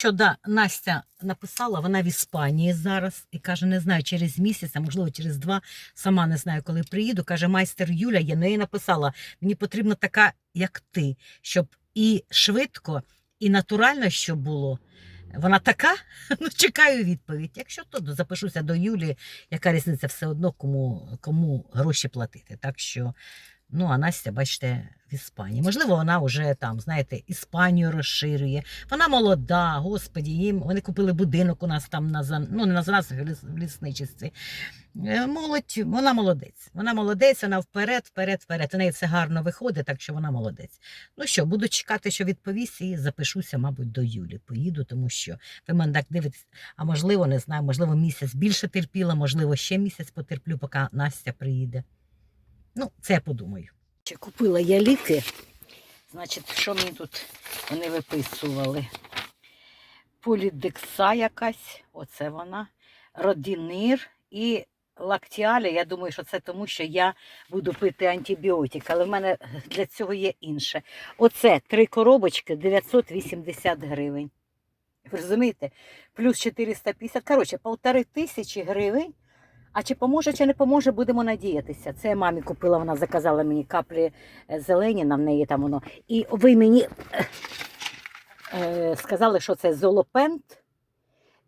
Що да, Настя написала, вона в Іспанії зараз і каже, не знаю, через місяць, а можливо через два, сама не знаю, коли приїду. Каже, майстер Юля. Я їй написала, мені потрібна така, як ти, щоб і швидко, і натурально, щоб було. Вона така, ну чекаю відповідь. Якщо то запишуся до Юлі, яка різниця все одно, кому, кому гроші платити. Так що, ну а Настя, бачите, в Іспанії. Можливо, вона вже там, знаєте, Іспанію розширює. Вона молода, господі, їм вони купили будинок у нас там на ну, не на Занасах, в ліс- в лісничестві. Е, Молодь, вона молодець. Вона молодець, вона вперед, вперед, вперед. У неї це гарно виходить, так що вона молодець. Ну що, буду чекати, що відповість, і запишуся, мабуть, до Юлі. Поїду, тому що ви мене так дивитесь. А можливо, не знаю, можливо, місяць більше терпіла, можливо, ще місяць потерплю, поки Настя приїде. Ну, це я подумаю. Чи купила я ліки? Значить, що мені тут вони виписували? Полідекса якась, оце вона, родінир і лактіаля. Я думаю, що це тому, що я буду пити антибіотик, але в мене для цього є інше. Оце три коробочки 980 гривень. Розумієте? Плюс 450, коротше, полтори тисячі гривень. А чи поможе, чи не поможе, будемо надіятися. Це я мамі купила, вона заказала мені каплі е, зелені, на в неї там воно. І ви мені е, сказали, що це золопент.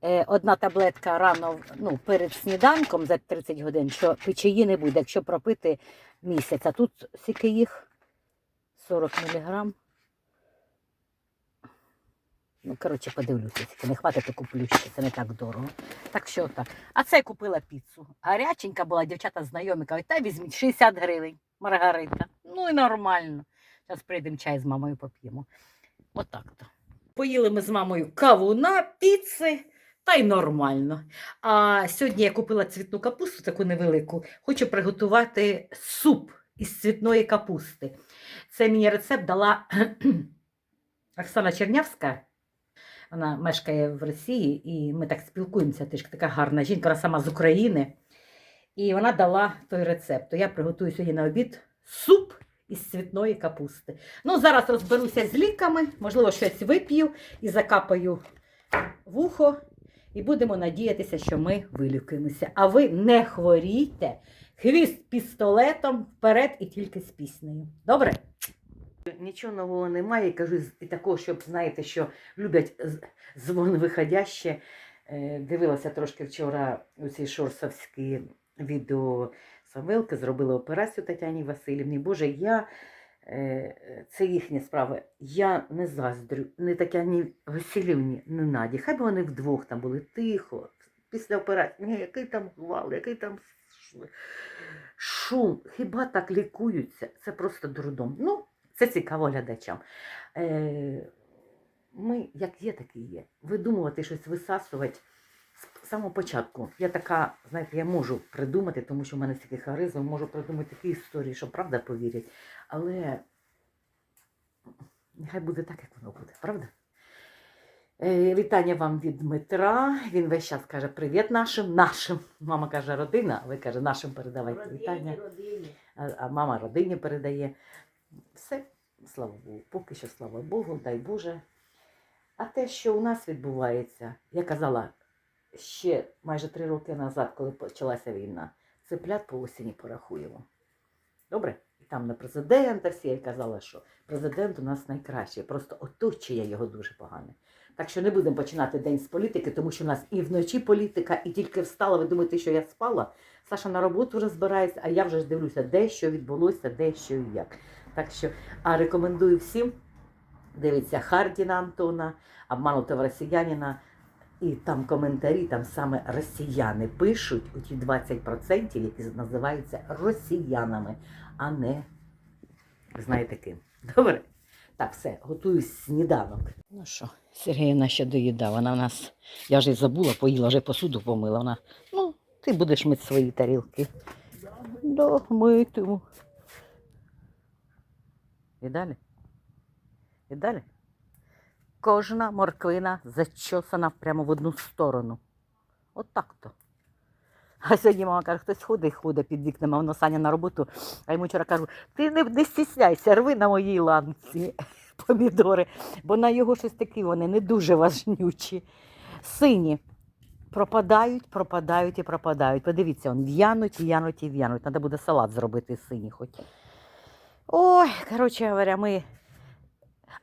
Е, одна таблетка рано ну, перед сніданком за 30 годин, що печії не буде, якщо пропити місяць. А тут скільки їх? 40 міліграм. Ну, коротше, подивлюся, не хватить, то куплю ще, це не так дорого. Так що так. А це купила піцу. Гаряченька була, дівчата знайомі кажуть, та візьміть 60 гривень, Маргарита. Ну і нормально. Зараз прийдемо чай з мамою поп'ємо. Отак то. Поїли ми з мамою кавуна, піци, та й нормально. А сьогодні я купила цвітну капусту, таку невелику. Хочу приготувати суп із цвітної капусти. Це мені рецепт дала Оксана Чернявська. Вона мешкає в Росії, і ми так спілкуємося. Ти ж така гарна жінка, вона сама з України. І вона дала той рецепт. То я приготую сьогодні на обід суп із цвітної капусти. Ну, зараз розберуся з ліками, можливо, щось вип'ю і закапаю вухо. І будемо надіятися, що ми вилікуємося. А ви не хворійте, хвіст пістолетом вперед і тільки з піснею. Добре? Нічого нового немає. Кажу, і такого, щоб знаєте, що люблять звон виходяще. Е, Дивилася трошки вчора у ці шорсовські відео Самвелки, зробила операцію Тетяні Васильівні. Боже, я е, це їхня справа. Я не заздрю, не Тетяні Васильівні, не Наді. Хай би вони вдвох там були тихо. Після операції, ні, який там гвал, який там шум. Хіба так лікуються? Це просто дурдом. Ну, це цікаво глядачам. Е, ми, як є, так і є. Видумувати щось висасувати з самого початку. Я така, знаєте, я можу придумати, тому що в мене стільки харизм, можу придумати такі історії, що правда повірять. Але нехай буде так, як воно буде, правда? Е, вітання вам від Дмитра. Він весь час каже привіт нашим, нашим. Мама каже родина, а ви каже нашим передавайте вітання. А, а мама родині передає. Все, слава Богу, поки що, слава Богу, дай Боже. А те, що у нас відбувається, я казала ще майже три роки назад, коли почалася війна, цеплят по осені порахуємо. Добре? І там на президента всі я казала, що президент у нас найкращий, просто оточує його дуже погане. Так що не будемо починати день з політики, тому що у нас і вночі політика, і тільки встала. Ви думаєте, що я спала? Саша на роботу розбирається, а я вже ж дивлюся, де що відбулося, де що і як. Так що, а рекомендую всім дивіться Хардіна Антона, обманутого росіянина. І там коментарі, там саме росіяни пишуть у ті 20%, які називаються росіянами, а не знаєте ким. Добре? Так, все, готую сніданок. Ну що, Сергіївна ще доїдала. Вона в нас, я вже забула, поїла, вже посуду помила. Вона, ну, ти будеш мити свої тарілки. Да, митиму. І далі? І далі? Кожна морквина зачосана прямо в одну сторону. От так то. А сьогодні мама каже, хтось ходить, ходить під вікнами, воно Саня на роботу. А йому вчора кажу, ти не, не стісняйся, рви на моїй ланці. помідори, бо на його щось такі вони не дуже важнючі. Сині пропадають, пропадають і пропадають. Подивіться, в'януть, в'януть і в'януть. Треба буде салат зробити синій хоч. Ой, коротше говоря, ми.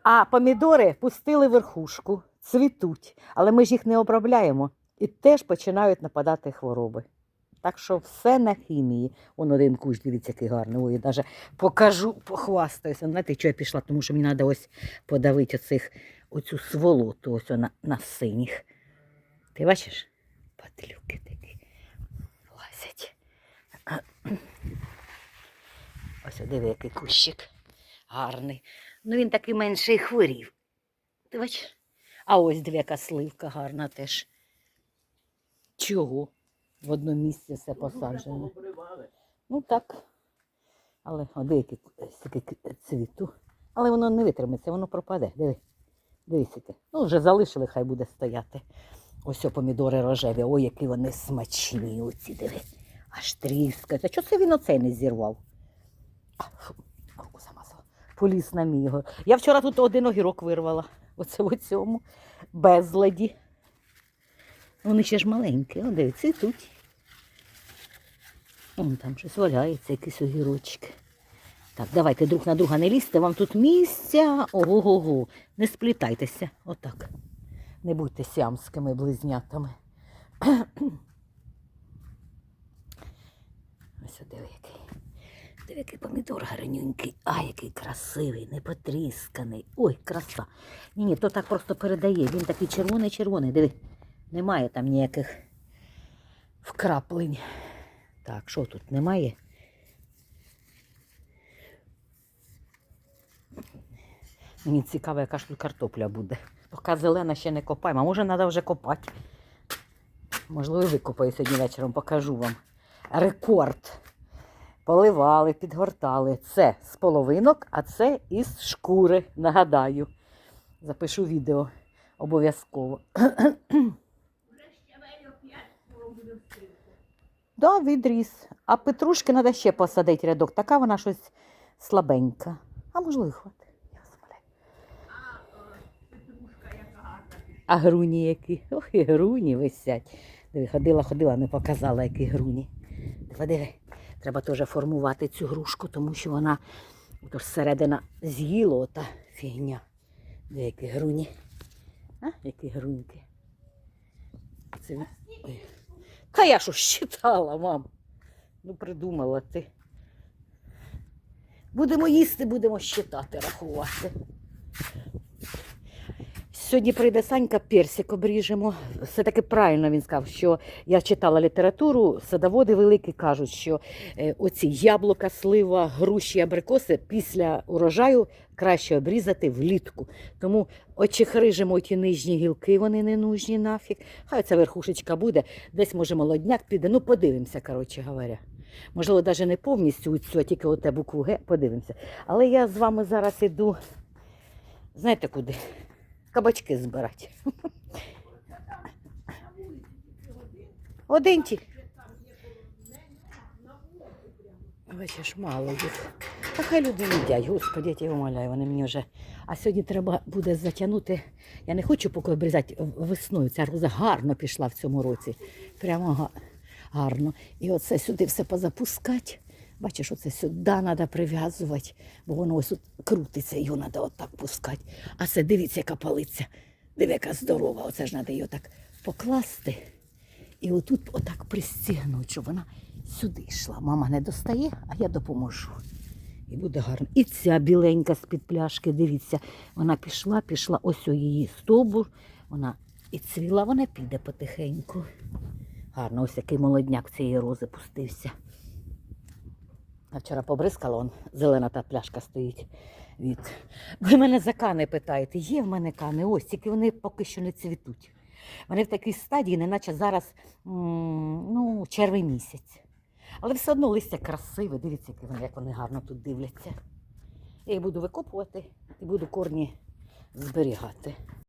А помідори пустили верхушку, цвітуть, але ми ж їх не обробляємо і теж починають нападати хвороби. Так що все на хімії. Он один кущ, дивіться, який гарний. Ой, я навіть покажу, похвастаюся. Знаєте, що я пішла, тому що мені треба ось подавити оцих, оцю сволоту ось на, на синіх. Ти бачиш? Падлюки такі лазять. Ось диви, який кущик гарний. Ну він такий менший хворів. Ти бачиш? А ось диви, яка сливка гарна теж. Чого? В одному місці все посаджено. Ну так. Але о, деякі цвіту. Але воно не витримається, воно пропаде. Диви. Яке. Ну, вже залишили, хай буде стояти. Ось о, помідори рожеві. Ой, які вони смачні. Оці диви. Аж тріскають. А чого це він оцей не зірвав? Руку замазала. Поліз на мій його. Я вчора тут один огірок вирвала. Оце в цьому безладі. Вони ще ж маленькі, о, дивіться, цвітуть. Вон там щось валяється, якісь огірочки. Так, давайте друг на друга не лізьте, вам тут місця. Ого-го. Не сплітайтеся. Отак. Не будьте сіамськими близнятами. Ось диви який. Диви, який помідор гарнюнький. А, який красивий, не потрісканий. Ой, краса. Ні, ні, то так просто передає. Він такий червоний-червоний. Диви. Немає там ніяких вкраплень. Так, що тут немає? Мені цікаво, яка ж тут картопля буде. Поки зелена ще не копаємо. А може треба вже копати. Можливо, викопаю сьогодні вечором, покажу вам. Рекорд. Поливали, підгортали. Це з половинок, а це із шкури. Нагадаю. Запишу відео обов'язково. Да, відріс. А петрушки треба ще посадити рядок. Така вона щось слабенька. А можливо, хватить. Я. А груні які? Ох, і груні висять. Диви, ходила, ходила, не показала, які груні. Диви, диви. Треба теж формувати цю грушку, тому що вона ото ж середина з'їла ота фігня. Диви, які груні. А? Які груньки. Це... Та я що считала, мам. Ну, придумала ти. Будемо їсти, будемо считати, рахувати. Сьогодні прийде Санька, персик обріжемо. Все-таки правильно він сказав, що я читала літературу, садоводи великі кажуть, що е, оці яблука, слива, груші, абрикоси після урожаю краще обрізати влітку. Тому очехрижимо ті нижні гілки, вони не нужні нафіг. Хай ця верхушечка буде, десь може молодняк піде. Ну, подивимося, коротше говоря. Можливо, навіть не повністю цю, а тільки оте букву Г, подивимося. Але я з вами зараз іду, знаєте куди? Кабачки збирати. Один ті. Бачиш, мало їх. Та хай люди їдять, господи, я тебе умоляю, вони мені вже. А сьогодні треба буде затягнути. Я не хочу поки обрізати весною. Ця роза гарно пішла в цьому році. Прямо гарно. І оце сюди все позапускати. Бачиш, оце сюди треба прив'язувати, бо воно ось тут крутиться, його треба отак пускати. А це дивіться, яка палиця. Диви, яка здорова. Оце ж треба її отак покласти. І отут отак пристігнути, щоб вона сюди йшла. Мама не достає, а я допоможу. І буде гарно. І ця біленька з-під пляшки, дивіться, вона пішла, пішла, ось у її стовбур, вона і цвіла, вона піде потихеньку. Гарно, ось який молодняк цієї рози пустився. А вчора побризкала, он зелена та пляшка стоїть від. Ви мене за кани питаєте, є в мене кани, ось, тільки вони поки що не цвітуть. Вони в такій стадії, неначе зараз ну, червень місяць. Але все одно листя красиве, дивіться, які вони, як вони гарно тут дивляться. Я їх буду викопувати і буду корні зберігати.